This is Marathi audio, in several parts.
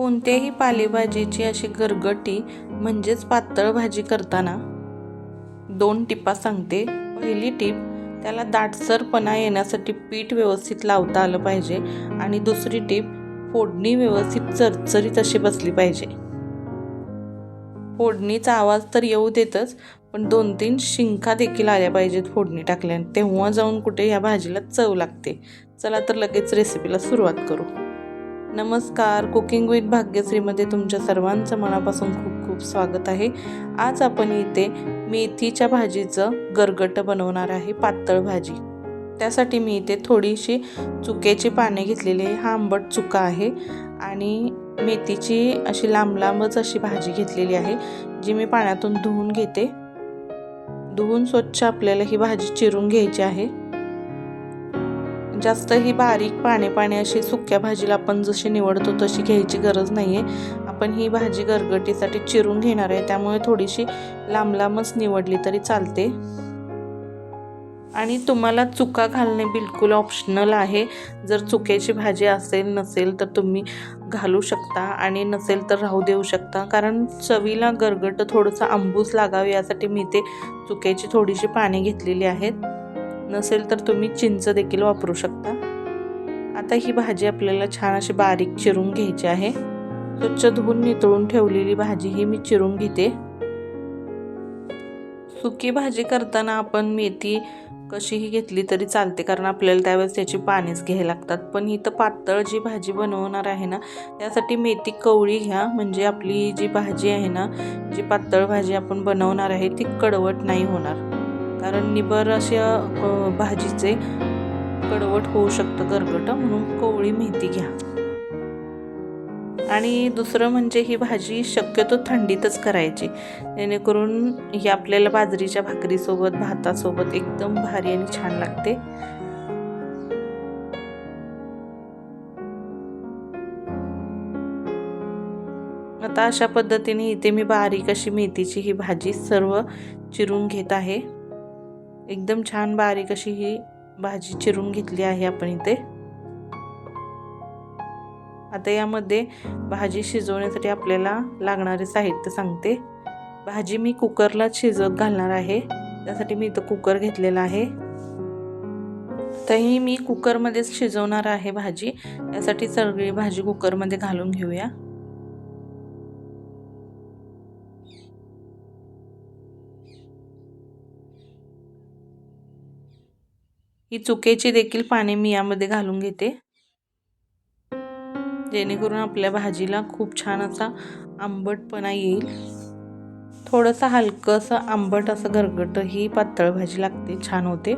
कोणत्याही पालेभाजीची अशी गरगटी म्हणजेच पातळ भाजी करताना दोन टिपा सांगते. पहिली टीप त्याला दाटसरपणा येण्यासाठी पीठ व्यवस्थित लावता आलं पाहिजे आणि दुसरी टीप फोडणी व्यवस्थित चरचरीत अशी बसली पाहिजे. फोडणीचा आवाज तर येऊ देतच पण दोन तीन शिंका देखील आल्या पाहिजेत फोडणी टाकल्याने. तेव्हा जाऊन कुठे या भाजीला चव लागते. चला तर लगेच रेसिपीला सुरुवात करू. नमस्कार. कुकिंग विथ भाग्यश्रीमध्ये तुमच्या सर्वांचं मनापासून खूप खूप स्वागत आहे. आज आपण इथे मेथीच्या भाजीचं गरगट बनवणार आहे पातळ भाजी. त्यासाठी मी इथे थोडीशी चुक्याची पाने घेतलेली आहे. हा आंबट चुका आहे आणि मेथीची अशी लांब लांबच अशी भाजी घेतलेली आहे जी मी पाण्यातून धुवून घेते. धुवून स्वच्छ आपल्याला ही भाजी चिरून घ्यायची आहे. जास्त ही बारीक पाने पाने अशी सुक्या भाजीला आपण जशी निवडतो तशी घ्यायची गरज नाही आहे आपण ही भाजी गरगटीसाठी चिरून घेणार आहे त्यामुळे थोडीशी लांब लांबच निवडली तरी चालते. आणि तुम्हाला चुका घालणे बिलकुल ऑप्शनल आहे. जर चुक्याची भाजी असेल नसेल तर तुम्ही घालू शकता आणि नसेल तर राहू देऊ शकता. कारण चवीला गरगट थोडंसं आंबूस लागावे यासाठी मी ते चुक्याची थोडीशी पाने घेतलेली आहेत. नसेल तर तुम्ही चिंच देखील वापरू शकता. आता ही भाजी आपल्याला छान अशी बारीक चिरून घ्यायची आहे. स्वच्छ धुवून नितळून ठेवलेली भाजी ही मी चिरून घेते. सुकी भाजी करताना आपण मेथी कशीही घेतली तरी चालते कारण आपल्याला त्यावेळेस त्याची पानेच घ्यायला लागतात. पण ही तर पातळ जी भाजी बनवणार आहे ना त्यासाठी मेथी कवळी घ्या. म्हणजे आपली जी भाजी आहे ना जी पातळ भाजी आपण बनवणार आहे ती कडवट नाही होणार. कारण निबर अशा भाजीचे कडवट होऊ शकतं गरगट म्हणून कोवळी मेथी घ्या. आणि दुसरं म्हणजे ही भाजी शक्यतो थंडीतच करायची. जेणेकरून ही आपल्याला बाजरीच्या भाकरीसोबत भातासोबत एकदम भारी आणि छान लागते. आता अशा पद्धतीने इथे मी बारीक अशी मेथीची ही भाजी सर्व चिरून घेत आहे. एकदम छान बारीक अशी ही भाजी चिरून घेतली आहे आपण इथे. आता यामध्ये भाजी शिजवण्यासाठी आपल्याला लागणारे साहित्य सांगते. भाजी मी कुकरलाच शिजवत घालणार आहे. त्यासाठी मी इथं कुकर घेतलेला आहे. तर ही मी कुकरमध्येच शिजवणार आहे भाजी. यासाठी सगळी भाजी कुकरमध्ये घालून घेऊया. ही चुकेची देखील पाने मी यामध्ये घालून घेते. जेणेकरून आपल्या भाजीला खूप छान असा आंबटपणा येईल. थोडंसं हलकंसं आंबट असं गरगट ही पातळ भाजी लागते छान होते.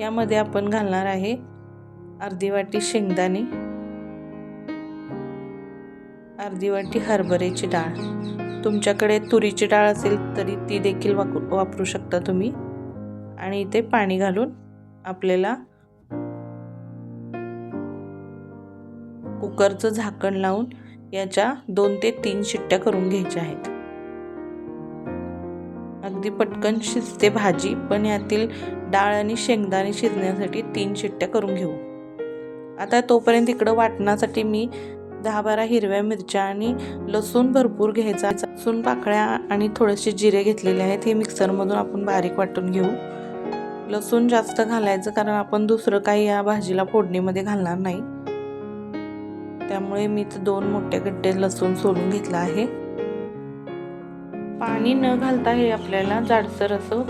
यामध्ये आपण घालणार आहे अर्धी वाटी शेंगदाणे अर्धी वाटी हरभऱ्याची डाळ. तुमच्याकडे तुरीची डाळ असेल तरी ती देखील वापरू वापरू शकता तुम्ही. आणि इथे पाणी घालून आपल्याला कुकरचं झाकण लावून याच्या दोन ते तीन शिट्ट्या करून घ्यायच्या आहेत. अगदी पटकन शिजते भाजी पण यातील डाळ आणि शेंगदाणे शिजण्यासाठी तीन शिट्ट्या करून घेऊ. आता तोपर्यंत इकडं वाटण्यासाठी मी दहा बारा हिरव्या मिरच्या आणि लसूण भरपूर घ्यायचा. लसूण पाकळ्या आणि थोडेसे जिरे घेतलेले आहेत हे मिक्सरमधून आपण बारीक वाटून घेऊ. लसूण जास्त घालायचं कारण आपण दुसरं काही या भाजीला फोडणीमध्ये घालणार नाही. त्यामुळे मी तर दोन मोठे गड्डे लसूण सोलून घेतला आहे. पाणी न घालता हे आपल्याला जाडसर असं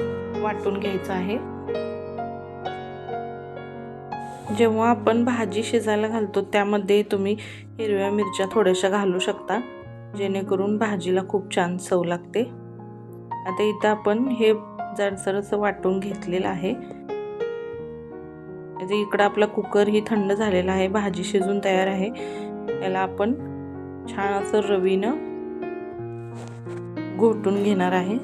वाटून घ्यायचं आहे. जेव्हा आपण भाजी शिजायला घालतो त्यामध्ये तुम्ही हिरव्या मिरच्या थोड्याशा घालू शकता जेणेकरून भाजीला खूप छान चव लागते. आता इथं आपण हे जाडसर असं वाटून घेतलेलं आहे. म्हणजे इकडं आपला कुकर ही थंड झालेला आहे भाजी शिजून तयार आहे. त्याला आपण छान असं रवीनं घोटून घेणार आहे.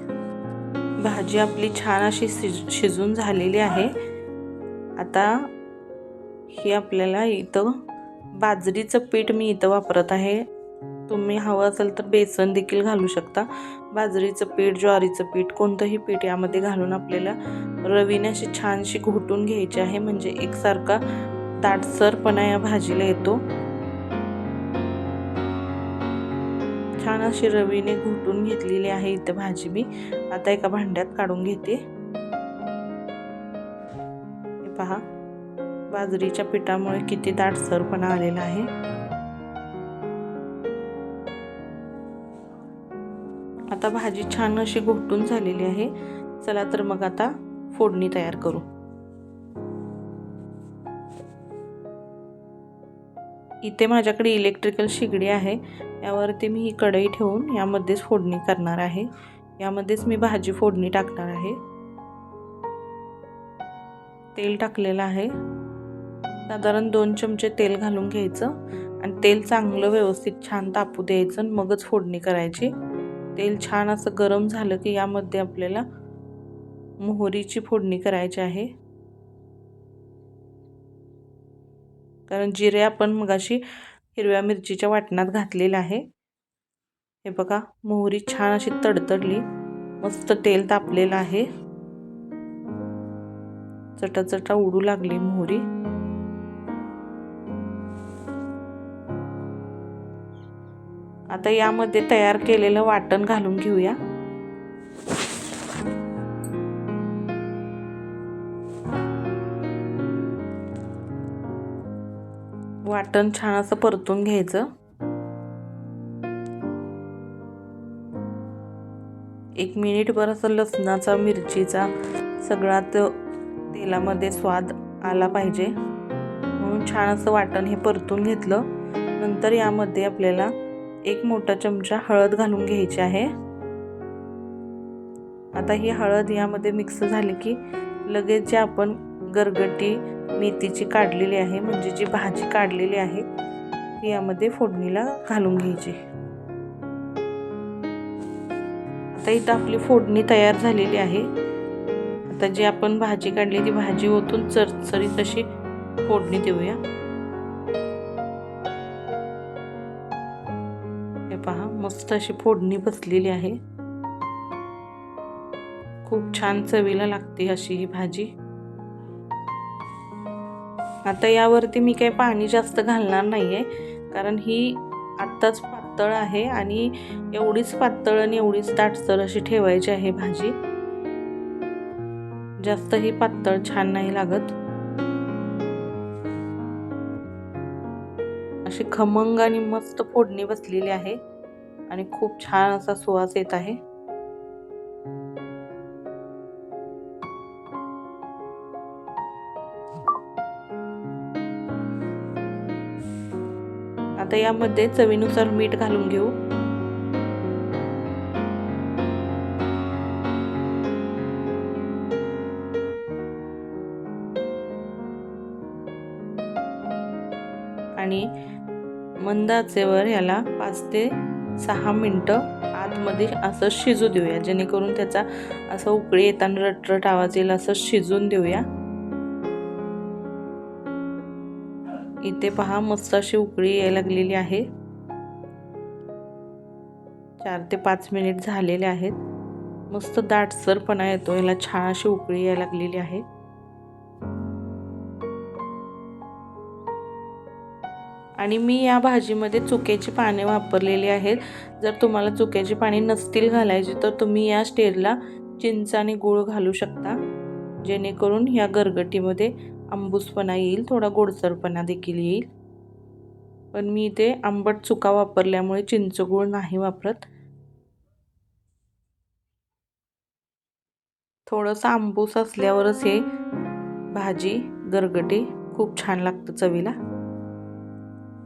भाजी आपली छान अशी शिज शिजून झालेली आहे. आता ही आपल्याला इथं बाजरीचं पीठ मी इथं वापरत आहे. तुम्ही हवं असेल तर बेसन देखील घालू शकता. बाजरीचं पीठ ज्वारीचं पीठ कोणतंही पीठ यामध्ये घालून आपल्याला रवीने अशी छानशी घोटून घ्यायची आहे. म्हणजे एकसारखा ताटसरपणा या भाजीला येतो. छान अशी रवीने घुटून घेतलेली आहे इथं भाजी मी. आता एका भांड्यात काढून घेते. पहा. बाजरीच्या पिठामुळे किती दाटसरपणा आलेला आहे. आता भाजी छान अशी घोटून झालेली आहे. चला तर मग आता फोडणी तयार करू. इथे माझ्याकडे इलेक्ट्रिकल शिगडी आहे. यावरती मी ही कढई ठेवून यामध्येच फोडणी करणार आहे. यामध्येच मी भाजी फोडणी टाकणार आहे. तेल टाकलेलं आहे. साधारण दोन चमचे तेल घालून घ्यायचं. आणि तेल चांगलं व्यवस्थित छान तापू द्यायचं मगच फोडणी करायची. तेल छान असं गरम झालं की यामध्ये आपल्याला मोहरीची फोडणी करायची आहे. कारण जिरे आपण मगाशी हिरव्या मिरचीच्या वाटणात घातलेलं आहे. हे बघा मोहरी छान अशी तडतडली. मस्त तेल तापलेलं आहे. चटाचटा उडू लागली मोहरी. आता यामध्ये तयार केलेलं वाटण घालून घेऊया. वाटण छान असं परतून घ्यायचं. एक मिनिटभर असं लसणाचा मिरचीचा सगळ्यात तेलामध्ये स्वाद आला पाहिजे. म्हणून छान असं वाटण हे परतून घेतलं. नंतर यामध्ये आपल्याला एक मोठा चमचा हळद घालून घ्यायची आहे. आता ही हळद यामध्ये मिक्स झाली की लगेच जे आपण गरगटी मेथीची काढलेली आहे म्हणजे जी भाजी काढलेली आहे ती यामध्ये फोडणीला घालून घ्यायची. आता इथं आपली फोडणी तयार झालेली आहे. आता जी आपण भाजी काढली ती भाजी ओतून चरचरीत अशी फोडणी देऊया. मस्त अशी फोडणी बसलेली आहे. खूप छान चवीला लागते अशी ही भाजी. आता यावरती मी काही पाणी जास्त घालणार नाही आहे कारण ही आत्ताच पातळ आहे आणि एवढीच पातळ आणि एवढीच दाटसर अशी ठेवायची आहे भाजी. जास्त ही पातळ छान नाही लागत. अशी खमंग आणि मस्त फोडणी बसलेली आहे. आणि खूप छान असा सुवास येत आहे. आता यामध्ये चवीनुसार मीठ घालून घेऊ. आणि मंदाचेवर याला पाच ते सहा मिनटं आतमध्ये असं शिजू देऊया. जेणेकरून त्याचा असं उकळी येताना रटरट आवाज येईल असं शिजून देऊया. इथे पहा मस्त अशी उकळी यायला लागलेली आहे. चार ते पाच मिनिट झालेले आहेत. मस्त दाटसरपणा येतो. याला छान अशी उकळी यायला लागलेली आहे. आणि मी या भाजीमध्ये चुक्याची पाने वापरलेली आहेत. जर तुम्हाला चुक्याची पाने नसतील घालायची तर तुम्ही या स्टेजला चिंच आणि गूळ घालू शकता. जेणेकरून या गरगटीमध्ये आंबूसपणा येईल थोडा गोडसरपणा देखील येईल. पण मी इथे आंबट चुका वापरल्यामुळे चिंचगूळ नाही वापरत. थोडंसं आंबूस असल्यावरच हे भाजी गरगटी खूप छान लागतं चवीला.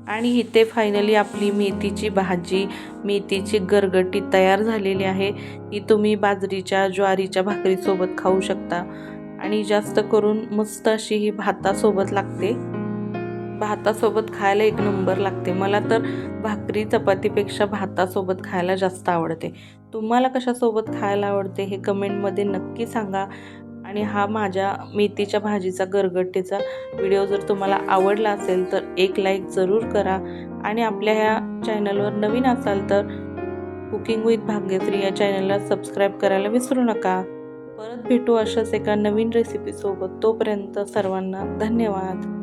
आणि इथे फायनली आपली मेथीची भाजी मेथीची गरगटी तयार झालेली आहे. ही तुम्ही बाजरीच्या ज्वारीच्या भाकरीसोबत खाऊ शकता. आणि जास्त करून मस्त अशी ही भातासोबत लागते. भातासोबत खायला एक नंबर लागते. मला तर भाकरी चपातीपेक्षा भातासोबत खायला जास्त आवडते. तुम्हाला कशासोबत खायला आवडते हे कमेंटमध्ये नक्की सांगा. आणि हा माझ्या मेथीच्या भाजीचा गरगट्टीचा व्हिडिओ जर तुम्हाला आवडला असेल तर एक लाईक जरूर करा. आणि आपल्या ह्या चॅनलवर नवीन असाल तर कुकिंग विथ भाग्यश्री या चॅनलला सबस्क्राईब करायला विसरू नका. परत भेटू अशाच एका नवीन रेसिपीसोबत तोपर्यंत सर्वांना धन्यवाद.